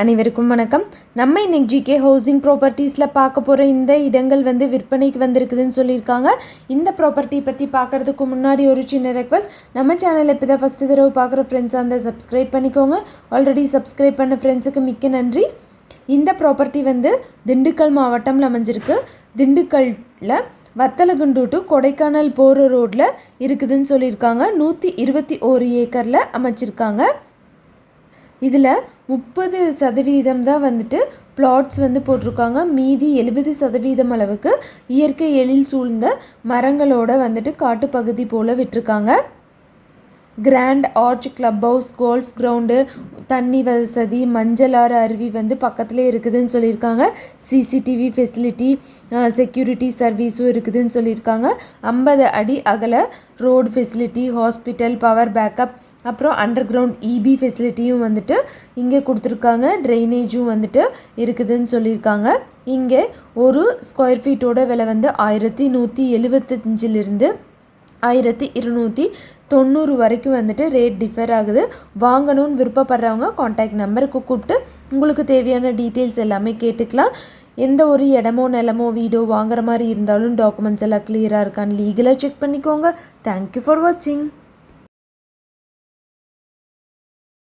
அனைவருக்கும் வணக்கம். நம்ம இன்னைக்கு ஜிகே ஹவுசிங் ப்ராப்பர்ட்டிஸில் பார்க்க போகிற இந்த இடங்கள் வந்து விற்பனைக்கு வந்திருக்குதுன்னு சொல்லியிருக்காங்க. இந்த ப்ராப்பர்ட்டி பற்றி பார்க்குறதுக்கு முன்னாடி ஒரு சின்ன ரெக்வஸ்ட் நம்ம சேனலில் இப்போ தான் ஃபஸ்ட்டு தடவை பார்க்குற ஃப்ரெண்ட்ஸாக இருந்தால் சப்ஸ்கிரைப் பண்ணிக்கோங்க. ஆல்ரெடி சப்ஸ்கிரைப் பண்ண ஃப்ரெண்ட்ஸுக்கு மிக்க நன்றி. இந்த ப்ராப்பர்ட்டி வந்து திண்டுக்கல் மாவட்டம்ல அமைஞ்சிருக்கு. திண்டுக்கல்ல வத்தலகுண்டு டு கொடைக்கானல் போகிற ரோட்டில் இருக்குதுன்னு சொல்லியிருக்காங்க. நூற்றி இருபத்தி ஓரு ஏக்கரில் அமைச்சிருக்காங்க. இதில் முப்பது சதவீதம் தான் வந்துட்டு பிளாட்ஸ் வந்து போட்டிருக்காங்க. மீதி எழுபது சதவீதம் அளவுக்கு இயற்கை எழில் சூழ்ந்த மரங்களோட வந்துட்டு காட்டுப்பகுதி போல் விட்டுருக்காங்க. Grand arch club house golf ground தண்ணி வசதி மஞ்சளாறு அருவி வந்து பக்கத்துலேயே இருக்குதுன்னு சொல்லியிருக்காங்க. சிசிடிவி ஃபெசிலிட்டி செக்யூரிட்டி சர்வீஸும் இருக்குதுன்னு சொல்லியிருக்காங்க. ஐம்பது அடி அகல road facility hospital power backup அப்புறம் அண்டர் கிரவுண்ட் இபி ஃபெசிலிட்டியும் வந்துட்டு இங்கே கொடுத்துருக்காங்க. ட்ரைனேஜும் வந்துட்டு இருக்குதுன்னு சொல்லியிருக்காங்க. இங்கே ஒரு ஸ்கொயர் ஃபீட்டோட விலை வந்து ஆயிரத்தி நூற்றி எழுபத்தஞ்சிலிருந்து ஆயிரத்தி இருநூற்றி தொண்ணூறு வரைக்கும் வந்துட்டு ரேட் டிஃபர் ஆகுது. வாங்கணும்னு விருப்பப்படுறவங்க காண்டாக்ட் நம்பருக்கு கூப்பிட்டு உங்களுக்கு தேவையான டீட்டெயில்ஸ் எல்லாமே கேட்டுக்கலாம். எந்த ஒரு இடமோ நிலமோ வீடோ வாங்குற மாதிரி இருந்தாலும் டாக்குமெண்ட்ஸ் எல்லாம் கிளியராக இருக்கான்னு லீகலாக செக் பண்ணிக்கோங்க. தேங்க்யூ ஃபார் வாட்சிங்